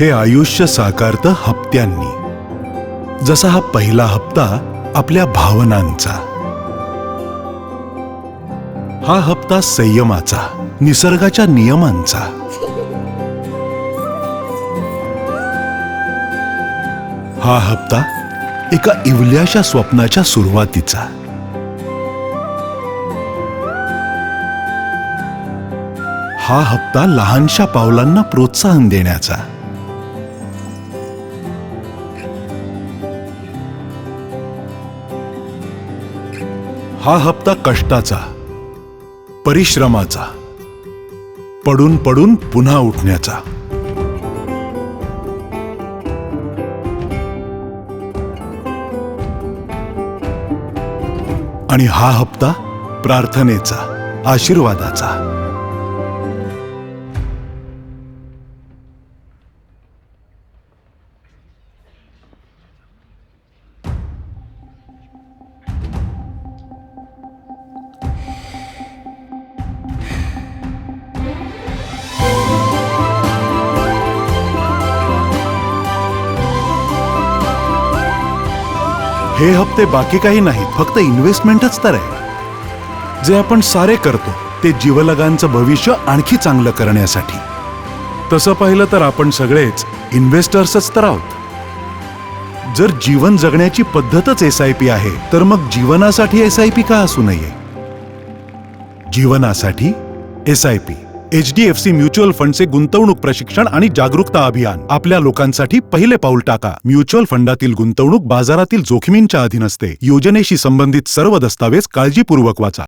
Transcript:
हे आयुष्य साकारतं हप्त्यांनी. जसा हा पहिला हप्ता आपल्या भावनांचा. हा हप्ता संयमाचा निसर्गाच्या नियमांचा. हा हप्ता एका इवल्याशा स्वप्नाच्या सुरुवातीचा. हा हप्ता लहानशा पावलांना प्रोत्साहन देण्याचा. हा हप्ता कष्टाचा परिश्रमाचा पडून पडून पुन्हा उठण्याचा. आणि हा हप्ता प्रार्थनेचा आशीर्वादाचा. हे हप्ते बाकी काही नाहीत फक्त इन्व्हेस्टमेंटच तर आहे. जे आपण सारे करतो ते जीवलगांचं भविष्य आणखी चांगलं करण्यासाठी. तसं पाहिलं तर आपण सगळेच इन्व्हेस्टर्सच तर आहोत. जर जीवन जगण्याची पद्धतच एस आय पी आहे तर मग जीवनासाठी एस आय पी का असू नये? जीवनासाठी S I P H D F C mutual फंडचे गुंतवणूक प्रशिक्षण आणि जागरूकता अभियान. आपल्या लोकांसाठी पहिले पाऊल टाका. म्युच्युअल फंडातील गुंतवणूक बाजारातील जोखमींच्या अधीन असते योजनेशी संबंधित सर्व दस्तावेज काळजीपूर्वक वाचा.